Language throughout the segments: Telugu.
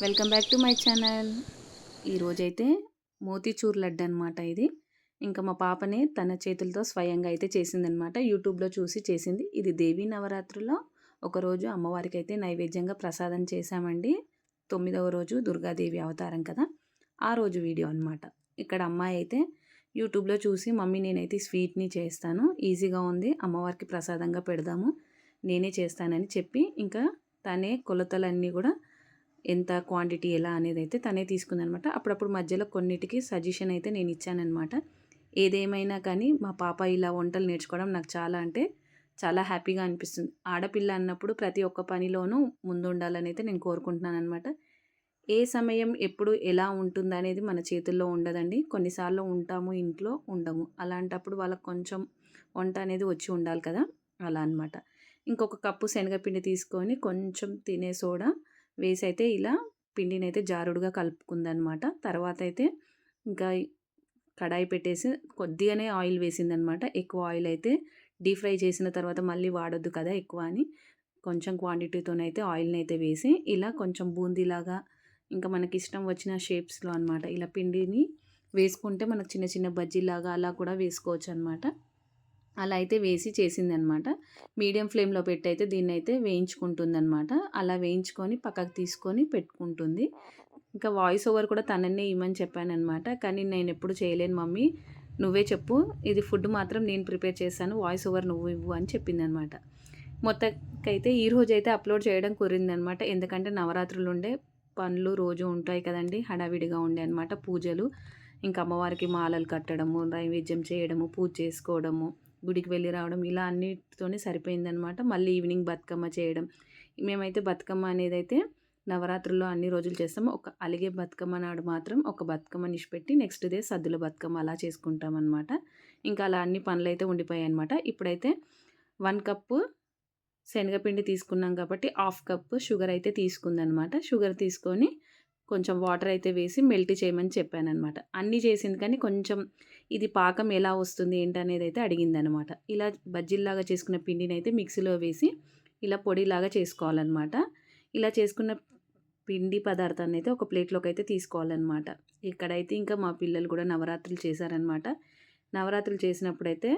Welcome back to my channel. ఈరోజైతే మోతీచూర్ లడ్డు అనమాట ఇది. ఇంకా మా పాపనే తన చేతులతో స్వయంగా అయితే చేసిందనమాట యూట్యూబ్లో చూసి చేసింది. ఇది దేవీ నవరాత్రుల్లో ఒకరోజు అమ్మవారికి అయితే నైవేద్యంగా ప్రసాదం చేశామండి. తొమ్మిదవ రోజు దుర్గాదేవి అవతారం కదా. ఆ రోజు వీడియో అనమాట ఇక్కడ అమ్మాయి అయితే యూట్యూబ్లో చూసి మమ్మీ నేనైతే స్వీట్ని చేస్తాను. ఈజీగా ఉంది. అమ్మవారికి ప్రసాదంగా పెడదాము. నేనే చేస్తానని చెప్పి ఇంకా తనే కొలతలన్నీ కూడా ఎంత క్వాంటిటీ ఎలా అనేది అయితే తనే తీసుకుందనమాట. అప్పుడప్పుడు మధ్యలో కొన్నిటికి సజెషన్ అయితే నేను ఇచ్చానమాట ఏదేమైనా కానీ మా పాప ఇలా వంటలు నేర్చుకోవడం నాకు చాలా అంటే చాలా హ్యాపీగా అనిపిస్తుంది. ఆడపిల్ల అన్నప్పుడు ప్రతి ఒక్క పనిలోనూ ముందుండాలని అయితే నేను కోరుకుంటున్నాను అనమాట ఏ సమయం ఎప్పుడు ఎలా ఉంటుంది అనేది మన చేతుల్లో ఉండదండి. కొన్నిసార్లు ఉంటాము ఇంట్లో ఉండము. అలాంటప్పుడు వాళ్ళకి కొంచెం వంట అనేది వచ్చి ఉండాలి కదా. అలా అనమాట ఇంకొక కప్పు శనగపిండి తీసుకొని కొంచెం తినే సోడా వేసి అయితే ఇలా పిండిని అయితే జారుడుగా కలుపుకుందనమాట. తర్వాత అయితే ఇంకా కడాయి పెట్టేసి కొద్దిగానే ఆయిల్ వేసిందనమాట. ఎక్కువ ఆయిల్ అయితే డీప్ ఫ్రై చేసిన తర్వాత మళ్ళీ వాడొద్దు కదా ఎక్కువ అని. కొంచెం క్వాంటిటీతోనైతే ఆయిల్ని అయితే వేసి ఇలా కొంచెం బూందీలాగా ఇంకా మనకి ఇష్టం వచ్చిన షేప్స్లో అనమాట. ఇలా పిండిని వేసుకుంటే మనకు చిన్న చిన్న బజ్జీలాగా అలా కూడా వేసుకోవచ్చు అనమాట అలా అయితే వేసి చేసిందనమాట. మీడియం ఫ్లేమ్లో పెట్టి అయితే దీన్ని అయితే వేయించుకుంటుందనమాట. అలా వేయించుకొని పక్కకు తీసుకొని పెట్టుకుంటుంది. ఇంకా వాయిస్ ఓవర్ కూడా తననే ఇవ్వమని చెప్పానమాట కానీ నేను ఎప్పుడు చేయలేను మమ్మీ. నువ్వే చెప్పు. ఇది ఫుడ్ మాత్రం నేను ప్రిపేర్ చేశాను. వాయిస్ ఓవర్ నువ్వు ఇవ్వు అని చెప్పిందనమాట. మొత్తకైతే ఈ రోజు అయితే అప్లోడ్ చేయడం కురిందనమాట ఎందుకంటే నవరాత్రులు ఉండే పనులు రోజు ఉంటాయి కదండి. హడావిడిగా ఉండే అనమాట పూజలు. ఇంకా అమ్మవారికి మాలలు కట్టడము నైవేద్యం చేయడము పూజ చేసుకోవడము. గుడికి వెళ్ళి రావడం ఇలా అన్నిటితోనే సరిపోయిందనమాట మళ్ళీ ఈవినింగ్ బతుకమ్మ చేయడం. మేమైతే బతుకమ్మ అనేది అయితే నవరాత్రుల్లో అన్ని రోజులు చేస్తాము. ఒక అలిగే బతుకమ్మ నాడు మాత్రం ఒక బతుకమ్మ నిష్పెట్టి నెక్స్ట్ డే సద్దుల బతుకమ్మ అలా చేసుకుంటాం అనమాట ఇంకా అలా అన్ని పనులు అయితే ఉండిపోయాయి అనమాట ఇప్పుడైతే వన్ కప్పు శనగపిండి తీసుకున్నాం కాబట్టి హాఫ్ కప్పు షుగర్ అయితే తీసుకుందనమాట షుగర్ తీసుకొని కొంచెం వాటర్ అయితే వేసి మెల్ట్ చేయమని చెప్పానమాట అన్నీ చేసింది కానీ కొంచెం ఇది పాకం ఎలా వస్తుంది ఏంటనేది అయితే అడిగిందనమాట ఇలా బజ్జీల్లాగా చేసుకున్న పిండిని అయితే మిక్సీలో వేసి ఇలా పొడిలాగా చేసుకోవాలన్నమాట. ఇలా చేసుకున్న పిండి పదార్థాన్ని అయితే ఒక ప్లేట్లోకి అయితే తీసుకోవాలన్నమాట. ఇక్కడైతే ఇంకా మా పిల్లలు కూడా నవరాత్రులు చేశారనమాట నవరాత్రులు చేసినప్పుడైతే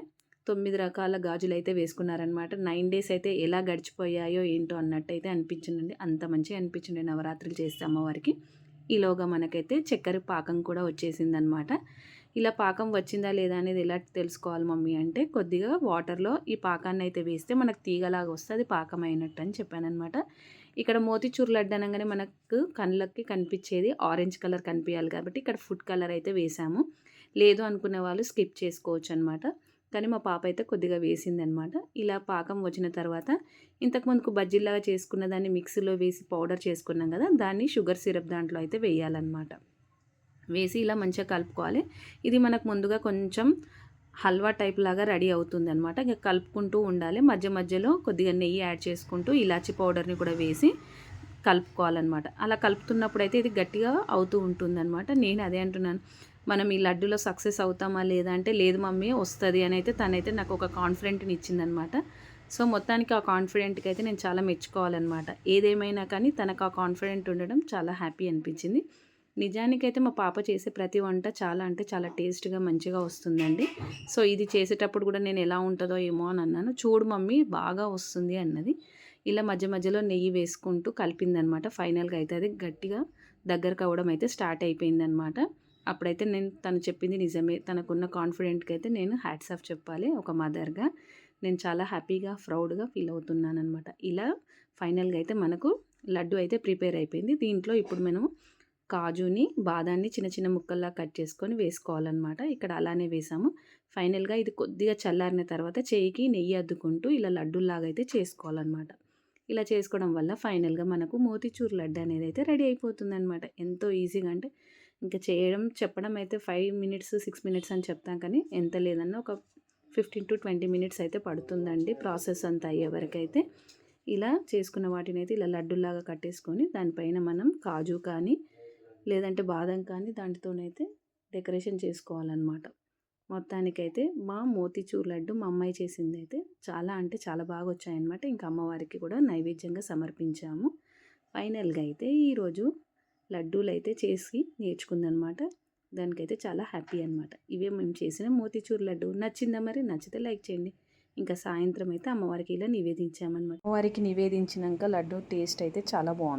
తొమ్మిది రకాల గాజులు అయితే వేసుకున్నారనమాట నైన్ డేస్ అయితే ఎలా గడిచిపోయాయో ఏంటో అన్నట్టు అయితే అనిపించిందండి. అంత మంచిగా అనిపించింది నవరాత్రులు చేస్తే అమ్మవారికి. ఈలోగా మనకైతే చక్కెర పాకం కూడా వచ్చేసిందనమాట. ఇలా పాకం వచ్చిందా లేదా అనేది ఎలా తెలుసుకోవాలి మమ్మీ అంటే కొద్దిగా వాటర్లో ఈ పాకాన్ని అయితే వేస్తే మనకు తీగలాగా వస్తుంది పాకం అయినట్టు అని చెప్పానమాట ఇక్కడ మోతిచూర్ లడ్డు అనగానే మనకు కళ్ళకి కనిపించేది ఆరెంజ్ కలర్ కనిపించాలి కాబట్టి ఇక్కడ ఫుడ్ కలర్ అయితే వేసాము. లేదు అనుకునే వాళ్ళు స్కిప్ చేసుకోవచ్చు అనమాట కానీ మా పాప అయితే కొద్దిగా వేసిందనమాట. ఇలా పాకం వచ్చిన తర్వాత ఇంతకుముందుకు బజ్జీలాగా చేసుకున్న దాన్ని మిక్సీలో వేసి పౌడర్ చేసుకున్నాం కదా దాన్ని షుగర్ సిరప్ దాంట్లో అయితే వేయాలన్నమాట. వేసి ఇలా మంచిగా కలుపుకోవాలి. ఇది మనకు ముందుగా కొంచెం హల్వా టైప్ లాగా రెడీ అవుతుంది అనమాట ఇంకా కలుపుకుంటూ ఉండాలి. మధ్య మధ్యలో కొద్దిగా నెయ్యి యాడ్ చేసుకుంటూ ఇలాచి పౌడర్ని కూడా వేసి కలుపుకోవాలన్నమాట. అలా కలుపుతున్నప్పుడు అయితే ఇది గట్టిగా అవుతూ ఉంటుందన్నమాట. నేను అదే అంటున్నాను. మనం ఈ లడ్డులో సక్సెస్ అవుతామా లేదా అంటే లేదు మమ్మీ వస్తుంది అని అయితే తనైతే నాకు ఒక కాన్ఫిడెంట్ని ఇచ్చిందనమాట. సో మొత్తానికి ఆ కాన్ఫిడెంట్కి అయితే నేను చాలా మెచ్చుకోవాలన్నమాట ఏదేమైనా కానీ తనకు ఆ కాన్ఫిడెంట్ ఉండడం చాలా హ్యాపీ అనిపించింది. నిజానికైతే మా పాప చేసే ప్రతి వంట చాలా అంటే చాలా టేస్ట్గా మంచిగా వస్తుందండి. సో ఇది చేసేటప్పుడు కూడా నేను ఎలా ఉంటుందో ఏమో అని అన్నాను. చూడు మమ్మీ బాగా వస్తుంది అన్నది. ఇలా మధ్య మధ్యలో నెయ్యి వేసుకుంటూ కలిపిందనమాట. ఫైనల్గా అయితే అది గట్టిగా దగ్గరకు అవ్వడం అయితే స్టార్ట్ అయిపోయిందనమాట. అప్పుడైతే నేను తను చెప్పింది నిజమే. తనకున్న కాన్ఫిడెంట్కి అయితే నేను హ్యాట్స్ ఆఫ్ చెప్పాలి ఒక మదర్గా. నేను చాలా హ్యాపీగా ప్రౌడ్గా ఫీల్ అవుతున్నాను అనమాట ఇలా ఫైనల్గా అయితే మనకు లడ్డు అయితే ప్రిపేర్ అయిపోయింది. దీంట్లో ఇప్పుడు మనము కాజుని బాదాన్ని చిన్న చిన్న ముక్కల్లా కట్ చేసుకొని వేసుకోవాలన్నమాట. ఇక్కడ అలానే వేసాము. ఫైనల్గా ఇది కొద్దిగా చల్లారిన తర్వాత చేయికి నెయ్యి అద్దుకుంటూ ఇలా లడ్డూలాగా అయితే చేసుకోవాలన్నమాట. ఇలా చేసుకోవడం వల్ల ఫైనల్గా మనకు మోతిచూర్ లడ్డు అనేది అయితే రెడీ అయిపోతుందన్నమాట. ఎంతో ఈజీగా అంటే ఇంకా చేయడం చెప్పడం అయితే ఫైవ్ మినిట్స్ సిక్స్ మినిట్స్ అని చెప్తాం కానీ ఎంత లేదన్నా ఒక ఫిఫ్టీన్ టు ట్వంటీ మినిట్స్ అయితే పడుతుందండి ప్రాసెస్ అంతా అయ్యే వరకు అయితే ఇలా చేసుకున్న వాటిని అయితే ఇలా లడ్డులాగా కట్టేసుకొని దానిపైన మనం కాజు కానీ లేదంటే బాదం కానీ దానితోనైతే డెకరేషన్ చేసుకోవాలన్నమాట. మొత్తానికైతే మా మోతిచూర్ లడ్డు మా అమ్మాయి చేసింది అయితే చాలా అంటే చాలా బాగా వచ్చాయన్నమాట. ఇంకా అమ్మవారికి కూడా నైవేద్యంగా సమర్పించాము. ఫైనల్గా అయితే ఈరోజు లడ్డూలు అయితే చేసి నేర్చుకుందనమాట. దానికైతే చాలా హ్యాపీ అనమాట ఇవే మేము చేసిన మోతీచూర్ లడ్డు. నచ్చిందా మరి? నచ్చితే లైక్ చేయండి. ఇంకా సాయంత్రం అయితే అమ్మవారికి ఇలా నివేదించామన్నమాట. అమ్మవారికి నివేదించినాక లడ్డు టేస్ట్ అయితే చాలా బాగుంది.